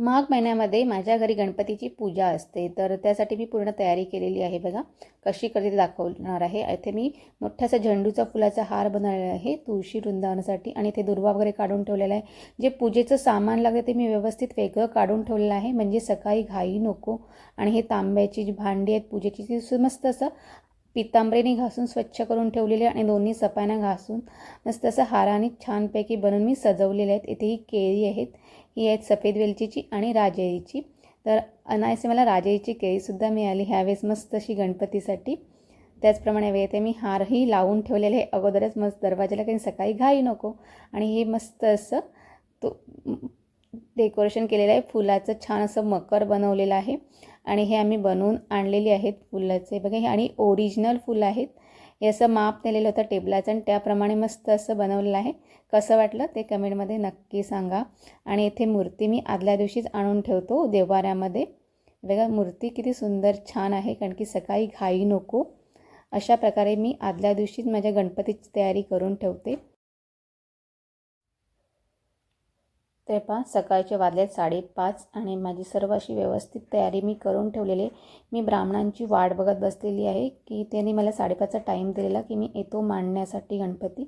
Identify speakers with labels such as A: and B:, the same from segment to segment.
A: माघ महिन्यामध्ये माझ्या घरी गणपतीची पूजा असते. तर त्यासाठी मी पूर्ण तयारी केलेली आहे बघा. कशी करते ते दाखवणार आहे. इथे मी मोठ्यासा झेंडूचा फुलाचा हार बनवलेला आहे. तुळशी वृंदावनासाठी आणि इथे दुर्वा वगैरे काढून ठेवलेला आहे. जे पूजेचं सामान लागतं ते मी व्यवस्थित वेगळं काढून ठेवलेलं आहे. म्हणजे सकाळी घाई नको. आणि हे तांब्याची जी भांडी आहेत पूजेची ती मस्त असं पितांबरीने घासून स्वच्छ करून ठेवलेले आणि दोन्ही सपायनं घासून मस्त असं हाराने छानपैकी बनवून मी सजवलेले आहेत. इथे ही केळी आहेत. ही आहेत सफेद वेलचीची आणि राजेरीची. तर अनायसे मला राजेरीची केळीसुद्धा मिळाली ह्यावेळेस मस्त अशी गणपतीसाठी. त्याचप्रमाणे वेळेते मी हारही लावून ठेवलेले आहे. अगोदरच मस्त दरवाजाला काही सकाळी घाई नको. आणि हे मस्त असं तो डेकोरेशन केलेलं आहे. फुलाचं छान असं मकर बनवलेलं आहे. आणि हे आम्ही बनवून आणलेले आहेत फुलाचे. बघा हे आणि ओरिजिनल फुलं आहेत. हे असं माप नेलेलं होतं टेबलाचं आणि त्याप्रमाणे मस्त असं बनवलेलं आहे. कसं वाटलं ते कमेंटमध्ये नक्की सांगा. आणि इथे मूर्ती मी आदल्या दिवशीच आणून ठेवतो देवाऱ्यामध्ये बघा मूर्ती किती सुंदर छान आहे कारण की सकाळी घाई नको. अशा प्रकारे मी आदल्या दिवशीच माझ्या गणपतीची तयारी करून ठेवते. ते पहा सकाळचे वाजले साडेपाच आणि माझी सर्व अशी व्यवस्थित तयारी मी करून ठेवलेली आहे. मी ब्राह्मणांची वाट बघत बसलेली आहे की त्यांनी मला साडेपाचचा टाईम दिलेला की मी येतो मांडण्यासाठी गणपती.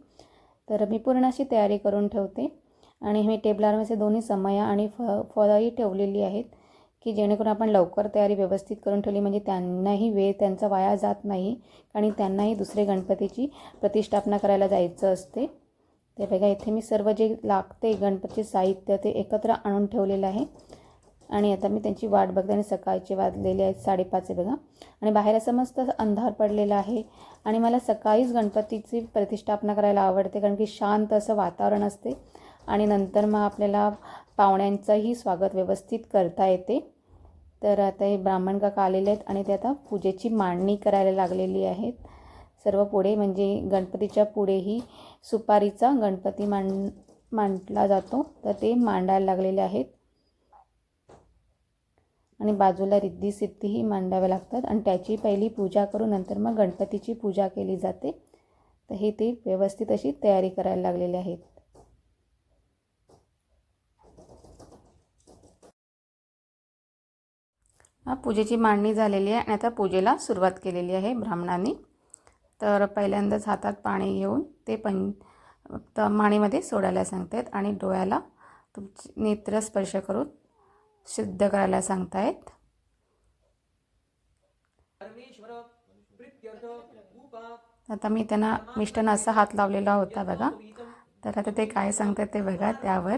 A: तर मी पूर्ण अशी तयारी करून ठेवते. आणि मी टेबलावर असे दोन्ही समया आणि फ फळंही ठेवलेली आहेत की जेणेकरून आपण लवकर तयारी व्यवस्थित करून ठेवली. म्हणजे त्यांनाही वेळ त्यांचा वाया जात नाही. आणि त्यांनाही दुसरे गणपतीची प्रतिष्ठापना करायला जायचं असते. ते बघा इथे मी सर्व जे लागते गणपतीचे साहित्य ते एकत्र आणून ठेवलेलं आहे. आणि आता मी त्यांची वाट बघते आणि सकाळचे वाजलेले आहेत साडेपाच आहे बघा. आणि बाहेर असं मस्त अंधार पडलेला आहे. आणि मला सकाळीच गणपतीची प्रतिष्ठापना करायला आवडते कारण की शांत असं वातावरण असते. आणि नंतर मग आपल्याला पाहुण्यांचंही स्वागत व्यवस्थित करता येते. तर आता हे ब्राह्मण काका आलेले आहेत आणि ते आता पूजेची मांडणी करायला लागलेली आहेत. सर्व पुढे म्हणजे गणपतीच्या पुढेही सुपारीचा गणपती मांड मांडला जातो. तर ते मांडायला लागलेले आहेत. आणि बाजूला रिद्धी सिद्धीही मांडाव्या लागतात. आणि त्याची पहिली पूजा करून नंतर मग गणपतीची पूजा केली जाते. तर हे ते व्यवस्थित अशी तयारी करायला लागलेले आहेत. हा पूजेची मांडणी झालेली आहे आणि आता पूजेला सुरुवात केलेली आहे ब्राह्मणांनी. तर पहिल्यांदाच हातात पाणी घेऊन ते पं त माणीमध्ये सोडायला सांगतायत आणि डोळ्याला तुमची नेत्र स्पर्श करून शुद्ध करायला सांगतायत. आता मी त्यांना मिष्टांना असा हात लावलेला होता बघा. तर आता ते काय सांगतात ते बघा त्यावर.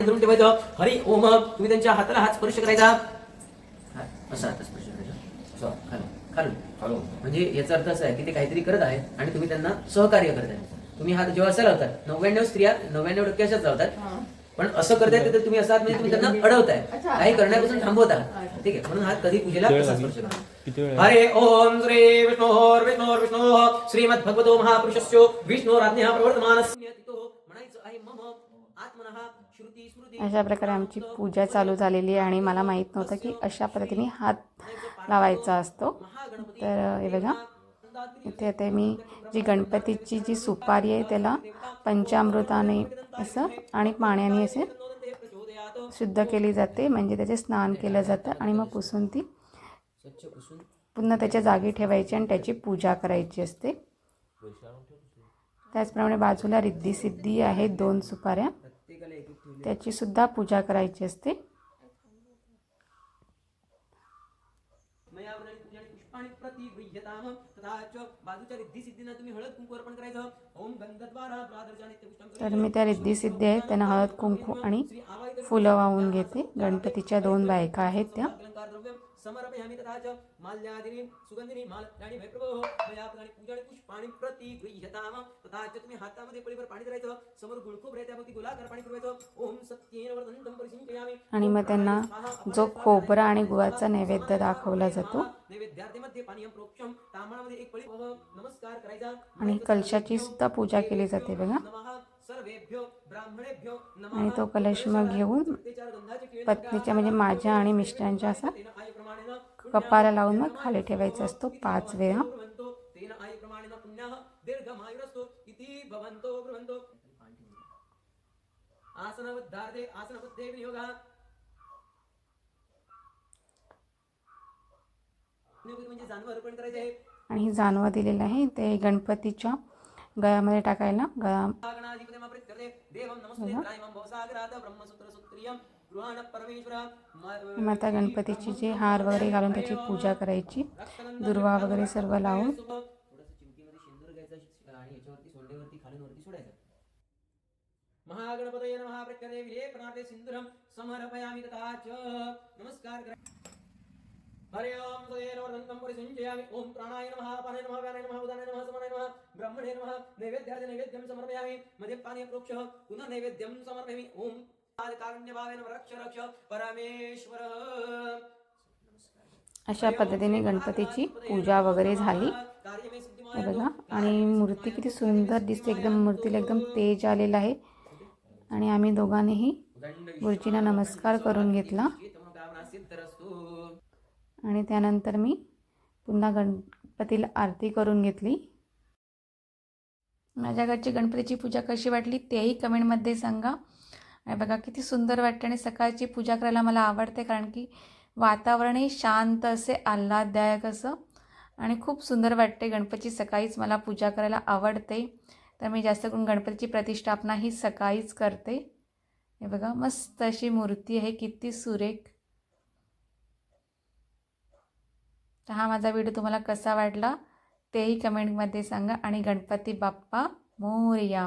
B: धरून हरी ओम. तुम्ही त्यांच्या हाताला हात स्पर्श करायचा. असा खालून. खालून. म्हणजे याचा अर्थ असा आहे की ते काहीतरी करत आहेत आणि तुम्ही त्यांना सहकार्य करताय तुम्ही हात जेव्हा असं लावतात नव्याण्णव स्त्रिया नव्याण्णव टक्के अशाच लावतात. पण असं करताय तर तुम्ही असं म्हणजे तुम्ही त्यांना अडवताय. काही करण्यापासून थांबवता. ठीक आहे. म्हणून हात कधी पूजेला कसा स्पर्श करा हरे ओम श्री विष्णोर विष्णोर विष्णो श्रीमद भगवतो महापुरुषस्यो विष्णोराज्ञा प्रवर्तमानस्य. म्हणायचं आहे मम आत्मनः
A: अशा प्रकारे आमची पूजा चालू झालेली आहे आणि मला माहीत नव्हतं की अशा पद्धतीने हात लावायचा असतो. तर हे बघा. इथे आता मी जी गणपतीची जी सुपारी आहे त्याला पंचामृताने असं आणि पाण्याने असे शुद्ध केली जाते. म्हणजे त्याचे स्नान केलं जातं आणि मग पुसून ती पुन्हा त्याच्या जागी ठेवायची आणि त्याची पूजा करायची असते. त्याचप्रमाणे बाजूला रिद्धी सिद्धी आहेत दोन सुपाऱ्या. त्याची सुद्धा पूजा करायची असते. तर मी त्या रिद्धी सिद्धी आहेत त्यांना हळद कुंकू आणि फुलं वाहून घेते. गणपतीच्या दोन बायका आहेत त्या.
B: समर्पयामि तथा च माल्यादिनी सुगंधिनी मया पूजाने पुष्पाणि प्रतिगृह्यताम तथा च तुम्ही हातामध्ये पळीभर पाणी धरायचं समोर गुळखूप रे त्यामध्ये गोलाकार पाणी फिरवायचं ओम सत्येन परिसिंचयामि
A: आणि मग त्यांना जो खोबरा आणि गुळाचा नैवेद्य दाखवला जातो
B: नैवेद्यार्थीमध्ये पाणी प्रोक्षम तांबळामध्ये एक पळी नमस्कार करायचा
A: आणि कलशाची सुद्धा पूजा केली जाते बघा. आणि तो कलश मग घेऊन पत्नीच्या म्हणजे माझ्या आणि मिस्टरांच्या असा कपाला लावून मग खाली ठेवायचा असतो पाच वेळा.
B: म्हणजे
A: आणि ही जानवा दिलेलं आहे ते गणपतीच्या गळ्यामध्ये टाकायला गळा माता गणपतीची जे हार वगैरे घालून त्याची पूजा करायची. दुर्वा वगैरे सर्व लावून.
B: महागणपतये नमः प्रत्यरे विलेपनार्थे सिंदूरं समर्पयामि तथा च। नमस्कार करा हरे ओम सदेन वर्धन्तं परिसञ्जयामि। ओम प्राणाय नमः अपानाय नमः व्यानाय नमः उदानाय नमः समानाय नमः ब्रह्मणे नमः नैवेद्यार्थे नैवेद्यं समर्पयामि। मध्यपाने प्रोक्ष पुनः नैवेद्यं समर्पयामि। ओम कारुण्यभावेन रक्ष रक्ष परमेश्वर।
A: अशा पद्धतीने गणपतीची पूजा वगैरे झाली. बघा आणि मूर्ती किती सुंदर दिसते. एकदम मूर्तीला एकदम तेज आलेलं आहे. आणि आम्ही दोघांनीही गुरुजींना नमस्कार करून घेतला. आणि त्यानंतर मी पुन्हा गणपतीला आरती करून घेतली. माझ्या घरची गणपतीची पूजा कशी वाटली तेही कमेंटमध्ये सांगा. आणि बघा किती सुंदर वाटते आणि सकाळची पूजा करायला मला आवडते कारण की वातावरणही शांत असे आल्हाददायक असं. आणि खूप सुंदर वाटते गणपती सकाळीच मला पूजा करायला आवडते. तर मी जास्त करून गणपतीची प्रतिष्ठापना ही सकाळीच करते. हे बघा मस्त अशी मूर्ती आहे किती सुरेख. तर हा माझा व्हिडिओ तुम्हाला कसा वाटला तेही कमेंटमध्ये सांगा. आणि गणपती बाप्पा मोरया.